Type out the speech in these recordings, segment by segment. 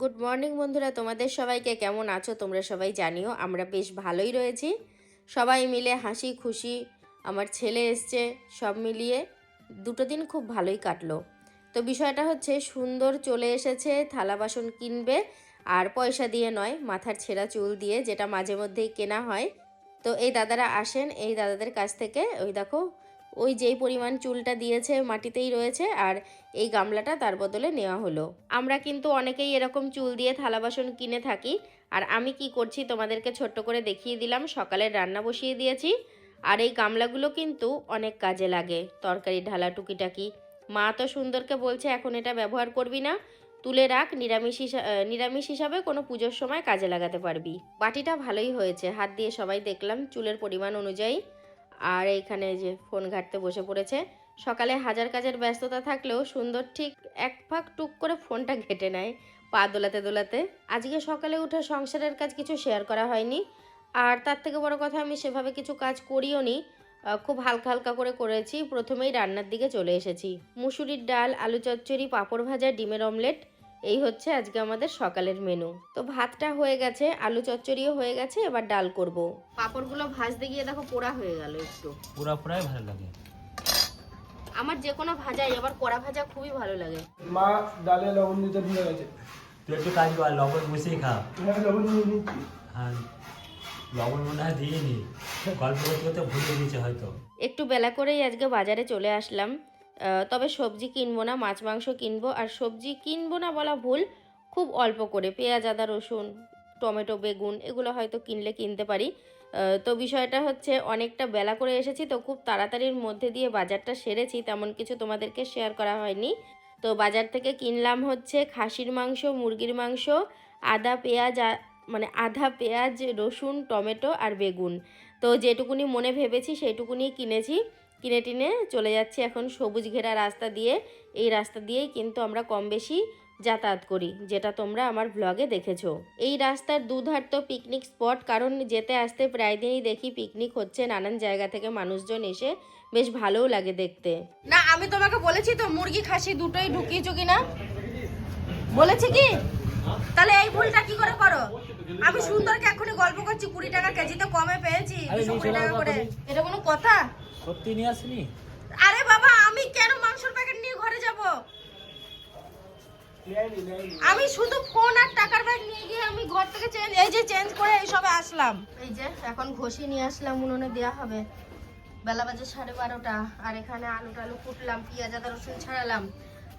Good morning বন্ধুরা। তোমাদের সবাইকে কেমন আছো? তোমরা সবাই জানিও, আমরা বেশ ভালোই রয়েছি। সবাই মিলে হাসি খুশি, আমার ছেলে এসছে, সব মিলিয়ে দুটো দিন খুব ভালোই কাটলো। তো বিষয়টা হচ্ছে, সুন্দর চলে এসেছে, থালা বাসন কিনবে, আর পয়সা দিয়ে নয়, মাথার ছেঁড়া চুল দিয়ে, যেটা মাঝে মধ্যেই কেনা হয়। তো এই দাদারা আসেন, এই দাদাদের কাছ থেকে, ওই দেখো ওই যেই পরিমাণ চুলটা দিয়েছে মাটিতেই রয়েছে আর এই গামলাটা তার বদলে নেওয়া হলো। আমরা কিন্তু অনেকেই এরকম চুল দিয়ে থালা বাসন কিনে থাকি আর আমি কি করছি তোমাদেরকে ছোট্ট করে দেখিয়ে দিলাম সকালের রান্না বসিয়ে দিয়েছি আর এই গামলাগুলো কিন্তু অনেক কাজে লাগে। তরকারি ঢালা টুকিটাকি। মা তো সুন্দরকে বলছে, এখন এটা ব্যবহার করবি না, তুলে রাখ, নিরামিষ নিরামিষ হিসাবে কোনো পুজোর সময় কাজে লাগাতে পারবি। বাটিটা ভালোই হয়েছে। হাত দিয়ে সবাই দেখলাম, চুলের পরিমাণ অনুযায়ী আর এইখানে যে ফোন ঘাটতে বসে পড়েছে। সকালে হাজার কাজের ব্যস্ততা থাকলেও সুন্দর ঠিক এক ফাঁক টুক করে ফোনটা ঘেটে নেয় পা দোলাতে দোলাতে। আজকে সকালে উঠে সংসারের কাজ কিছু শেয়ার করা হয়নি। আর তার থেকে বড় কথা, আমি সেভাবে কিছু কাজ করিও নি। খুব হালকা হালকা করে করেছি। প্রথমেই রান্নার দিকে চলে এসেছি। মুসুরির ডাল, আলু চচ্চড়ি, পাঁপড় ভাজা, ডিমের অমলেট এই হচ্ছে আজকে আমাদের সকালের মেনু তো ভাতটা হয়ে গেছে আলু চচ্চড়িও হয়ে গেছে এবার ডাল করব। পাঁপড়গুলো ভাজতে গিয়ে দেখো পোড়া হয়ে গেল একটু। পুরা পুরাই ভালো লাগে। আমার যে কোনো ভাজাই আবার কড়া ভাজা খুবই ভালো লাগে। মা ডালে লবণ দিতে ভুলে গেছে। তুই একটু কাজ কর লবণ মিশিয়ে খা। হ্যাঁ লবণ দিয়ে নিচ্ছি হ্যাঁ লবণ মনে হয় দিইনি। গল্প করতে করতে ভুলে দিয়েছে হয়তো। একটু বেলা করেই আজকে বাজারে চলে আসলাম। তবে সবজি কিনবো না, মাছ, মাংস কিনবো। আর সবজি কিনবো না বলা ভুল, খুব অল্প করে। পেঁয়াজ, আদা, রসুন, টমেটো, বেগুন, এগুলো হয়তো কিনলে কিনতে পারি। তো বিষয়টা হচ্ছে অনেকটা বেলা করে এসেছি, তো খুব তাড়াতাড়ির মধ্যে দিয়ে বাজারটা সেরেছি, তেমন কিছু তোমাদেরকে শেয়ার করা হয়নি। তো বাজার থেকে কিনলাম হচ্ছে খাসির মাংস, মুরগির মাংস, আদা, পেঁয়াজ মানে আধা পেঁয়াজ, রসুন, টমেটো আর বেগুন। তো যেটুকুনি মনে ভেবেছি সেইটুকুনি কিনেছি। কিনে টিনে চলে যাচ্ছি এখন সবুজ ঘেরা রাস্তা দিয়ে। এই রাস্তা দিয়েই কিন্তু আমরা কম বেশি যাতায়াত করি, যেটা তোমরা আমার ব্লগে দেখেছ। এই রাস্তার দুধার তো পিকনিক স্পট কারণ যেতে আসতে প্রায় দিনই দেখি পিকনিক হচ্ছে নানান জায়গা থেকে মানুষজন এসে বেশ ভালোও লাগে দেখতে। না, আমি তোমাকে বলেছি তো, মুরগি খাসি দুটোই ঢুকিয়েছো কিনা? বলেছি কি? তাহলে এই ভুলটা কি করে করো? আমি সুন্দরকে এখনই গল্প করছি কুড়ি টাকা কেজি তো কমে পেয়েছি কুড়ি টাকা করে। এটা কোনো কথা? সত্যি নিয়ে আসনি? আরে বাবা আমি কেন মাংসের প্যাকেট নিয়ে ঘরে যাব? আমি শুধু ফোন আর টাকার ব্যাগ নিয়ে গিয়ে আমি ঘর থেকে চেঞ্জ এই যে চেঞ্জ করে এই সবে আসলাম। এই যে এখন ঘষি নিয়ে আসলাম উনুনে দেওয়া হবে। বেলা বাজে সাড়ে বারোটা আর এখানে আলু টালু কুটলাম পেঁয়াজ আদা রসুন ছাড়ালাম।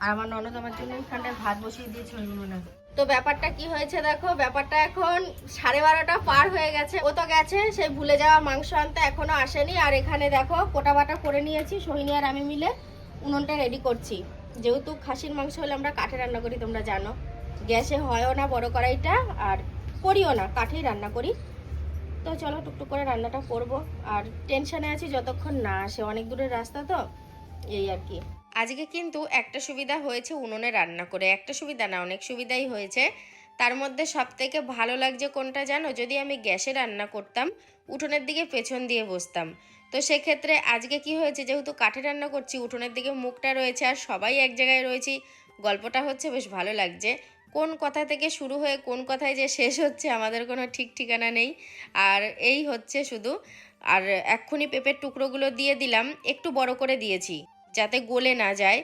আর আমার ননদ আমার জন্য এখানটায় ভাত বসিয়ে দিয়েছিল উনুনে। তো ব্যাপারটা কি হয়েছে দেখো? ব্যাপারটা এখন সাড়ে বারোটা পার হয়ে গেছে। ও তো গেছে সেই ভুলে যাওয়া মাংস আনতে এখনও আসেনি। আর এখানে দেখো, কোটা বাটা করে নিয়েছি, সোহিনী আর আমি মিলে উনুনটা রেডি করছি। যেহেতু খাসির মাংস হলে আমরা কাঠে রান্না করি, তোমরা জানো। গ্যাসে হয়ও না বড় কড়াইটা, আর করিও না, কাঠেই রান্না করি। তো চলো টুকটুক করে রান্নাটা করব। আর টেনশনে আছি যতক্ষণ না আসে, অনেক দূরের রাস্তা তো, এই আর কি। আজকে কিন্তু একটা সুবিধা হয়েছে উনুনে রান্না করে। একটা সুবিধা না, অনেক সুবিধাই হয়েছে। তার মধ্যে সব থেকে ভালো লাগছে কোনটা জানো? যদি আমি গ্যাসে রান্না করতাম, উঠোনের দিকে পেছন দিয়ে বসতাম। তো সেক্ষেত্রে আজকে কি হয়েছে? যেহেতু কাঠে রান্না করছি, উঠোনের দিকে মুখটা রয়েছে আর সবাই এক জায়গায় রয়েছি, গল্পটা হচ্ছে বেশ ভালো লাগছে। কোন কথা থেকে শুরু হয়ে কোন কথায় যে শেষ হচ্ছে আমাদের কোনো ঠিক ঠিকানা নেই। আর এই হচ্ছে শুধু। আর এক্ষুনি পেঁপের টুকরোগুলো দিয়ে দিলাম, একটু বড় করে দিয়েছি। যাতে গলে না যায়।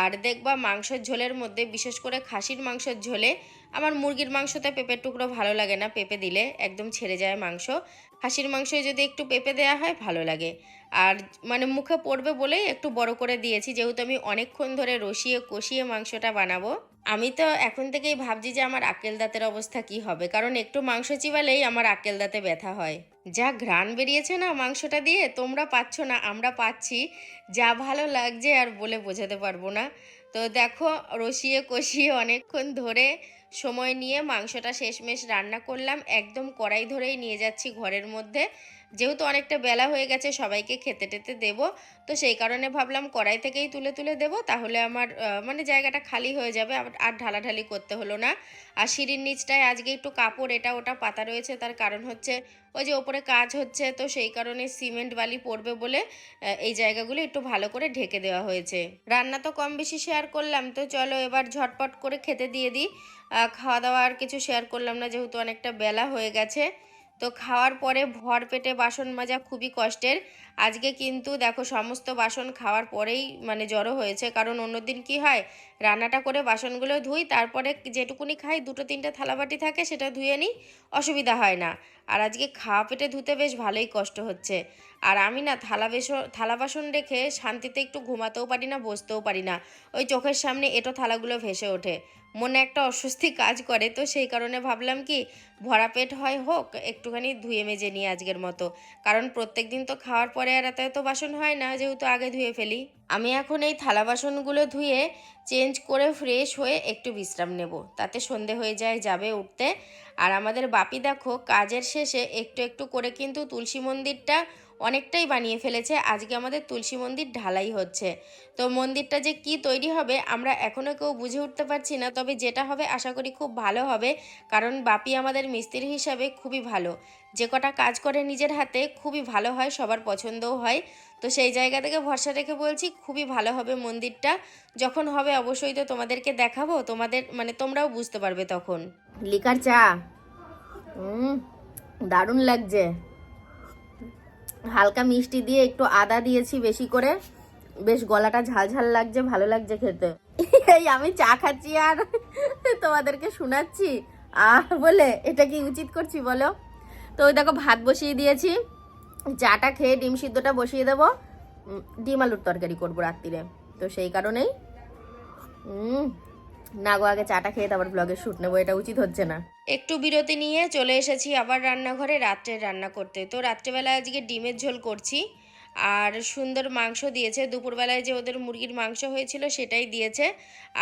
আর দেখবা মাংসের ঝোলের মধ্যে বিশেষ করে খাসির মাংসের ঝোলে আমার মুরগির মাংসতে পেঁপের টুকরো ভালো লাগে না। পেঁপে দিলে একদম ছেড়ে যায় মাংস। খাসির মাংসে যদি একটু পেঁপে দেওয়া হয়, ভালো লাগে। আর মানে মুখে পড়বে বলেই একটু বড় করে দিয়েছি, যেহেতু আমি অনেকক্ষণ ধরে রসিয়ে কষিয়ে মাংসটা বানাবো। আমি তো এখন থেকেই ভাবছি যে আমার আকেল দাঁতের অবস্থা কি হবে, কারণ একটু মাংস চিবালেই আমার আকেল দাঁতে ব্যথা হয়। যা ঘ্রাণ বেরিয়েছে না মাংসটা দিয়ে, তোমরা পাচ্ছ না, আমরা পাচ্ছি। যা ভালো লাগছে আর বলে বোঝাতে পারব না। তো দেখো, রসিয়ে কষিয়ে অনেকক্ষণ ধরে সময় নিয়ে মাংসটা শেষমেশ রান্না করলাম। একদম কড়াই ধরেই নিয়ে যাচ্ছি ঘরের মধ্যে। যেহেতু অনেকটা বেলা হয়ে গেছে, সবাইকে খেতে টেতে দেবো। তো সেই কারণে ভাবলাম কড়াই থেকেই তুলে তুলে দেবো। তাহলে আমার মানে জায়গাটা খালি হয়ে যাবে আর ঢালাঢালি করতে হলো না। আর সিঁড়ির নিচটায় আজকে একটু কাপড়, এটা ওটা পাতা রয়েছে, তার কারণ হচ্ছে ওই যে ওপরে কাজ হচ্ছে, তো সেই কারণে সিমেন্ট বালি পড়বে বলে এই জায়গাগুলো একটু ভালো করে ঢেকে দেওয়া হয়েছে। রান্না তো কম বেশি শেয়ার করলাম, তো চলো এবার ঝটপট করে খেতে দিয়ে দিই। খাওয়া দাওয়া আর কিছু শেয়ার করলাম না, যেহেতু অনেকটা বেলা হয়ে গেছে। তো খাওয়ার পরে ভর পেটে বাসন মাজা খুবই কষ্টের। আজকে কিন্তু দেখো সমস্ত বাসন খাওয়ার পরেই মানে জড়ো হয়েছে। কারণ অন্যদিন কি হয়, রান্নাটা করে বাসনগুলো ধুই, তারপরে যেটুকুনি খাই, দুটো তিনটে থালাবাটি থাকে, সেটা ধুয়ে নিই, অসুবিধা হয় না। আর আজকে খাওয়া পেটে ধুতে বেশ ভালোই কষ্ট হচ্ছে। আর আমি না থালা বেসন থালা বাসন রেখে শান্তিতে একটু ঘুমাতেও পারি না, বসতেও পারি না। ওই চোখের সামনে এটো থালাগুলো ভেসে ওঠে। মনে একটা অস্বস্তি কাজ করে, তো সেই কারণে ভাবলাম কি, ভরা পেট হয় হোক, একটুখানি ধুয়ে মেজে নিই আজকের মতো। কারণ প্রত্যেক দিন তো খাওয়ার পরে আর এত এত বাসন হয় না, যেহেতু আগে ধুয়ে ফেলি। আমি এখন এই থালা বাসনগুলো ধুয়ে চেঞ্জ করে ফ্রেশ হয়ে একটু বিশ্রাম নেব। তাতে সন্ধে হয়ে যায়, যাবে উঠতে। আর আমাদের বাপি দেখো, কাজের শেষে একটু একটু করে কিন্তু তুলসী মন্দিরটা অনেকটাই বানিয়ে ফেলেছে। আজকে আমাদের তুলসী মন্দির ঢালাই হচ্ছে। তো মন্দিরটা যে কি তৈরি হবে, আমরা এখনও কেউ বুঝে উঠতে পারছি না। তবে যেটা হবে, আশা করি খুব ভালো হবে। কারণ বাপি আমাদের মিস্ত্রি হিসাবে খুবই ভালো। যে কটা কাজ করে নিজের হাতে, খুবই ভালো হয়, সবার পছন্দও হয়। তো সেই জায়গা থেকে ভরসা রেখে বলছি, খুবই ভালো হবে মন্দিরটা। যখন হবে অবশ্যই তো তোমাদেরকে দেখাবো। তোমাদের মানে তোমরাও বুঝতে পারবে তখন। লিকার চা। হুম দারুণ লাগছে। হালকা মিষ্টি দিয়ে একটু আদা দিয়েছি বেশি করে। বেশ গলাটা ঝালঝাল লাগছে, ভালো লাগছে খেতে। এই আমি চা খাচ্ছি আর তোমাদেরকে শোনাচ্ছি। আহ, বলে, এটা কি উচিত করছি বলো? তো ওই দেখো, ভাত বসিয়ে দিয়েছি। চাটা খেয়ে ডিম সিদ্ধটা বসিয়ে দেবো। ডিম আলুর তরকারি করব রাত্রিরে। তো সেই কারণেই। না গো, আগে চাটা খেয়ে তারপর ব্লগের শ্যুট নেব, এটা উচিত হচ্ছে না। একটু বিরতি নিয়ে চলে এসেছি আবার রান্নাঘরে রাত্রে রান্না করতে। তো রাত্রেবেলা আজকে ডিমের ঝোল করছি। আর সুন্দর মাংস দিয়েছে। দুপুরবেলায় যে ওদের মুরগির মাংস হয়েছিল সেটাই দিয়েছে।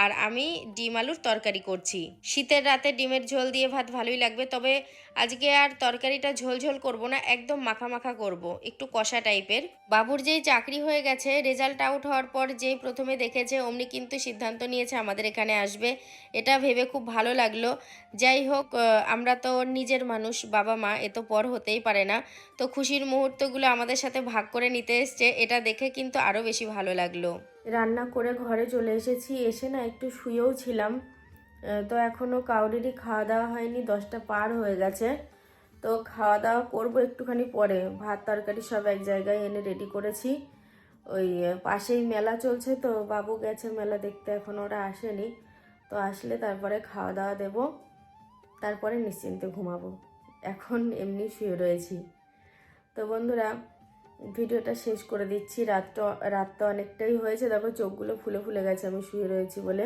আর আমি ডিম আলুর তরকারি করছি। শীতের রাতে ডিমের ঝোল দিয়ে ভাত ভালোই লাগবে, তবে আজকে আর তরকারিটা ঝোল ঝোল করব না, একদম মাখা মাখা করব। একটু কষা টাইপের। বাবুর যেই চাকরি হয়ে গেছে, রেজাল্ট আউট হওয়ার পর যেই প্রথমে দেখেছে, অমনি কিন্তু সিদ্ধান্ত নিয়েছে আমাদের এখানে আসবে। এটা ভেবে খুব ভালো লাগল। যাই হোক আমরা তো নিজের মানুষ, বাবা মা, এ তো পর হতেই পারে না। তো খুশির মুহূর্তগুলো আমাদের সাথে ভাগ করে নিতে এসছে, এটা দেখে কিন্তু আরও বেশি ভালো লাগল। রান্না করে ঘরে চলে এসেছি, এসে না একটু শুয়েও ছিলাম। তো এখনও কাউরেরই খাওয়া দাওয়া হয়নি, দশটা পার হয়ে গেছে। তো খাওয়া দাওয়া করব একটুখানি পরে। ভাত, তরকারি সব এক জায়গায় এনে রেডি করেছি। ওই পাশেই মেলা চলছে তো, বাবু গেছে মেলা দেখতে, এখন ওরা আসেনি। তো আসলে তারপরে খাওয়া দাওয়া দেবো, তারপরে নিশ্চিন্তে ঘুমাবো। এখন এমনি শুয়ে রয়েছি। তো বন্ধুরা ভিডিওটা শেষ করে দিচ্ছি। রাতটা রাতটা অনেকটাই হয়েছে। দেখো, চোখগুলো ফুলে ফুলে গেছে, আমি শুয়ে রয়েছি বলে।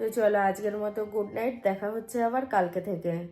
তো চলো, আজকের মতো গুড নাইট দেখা হচ্ছে আবার কালকে থেকে।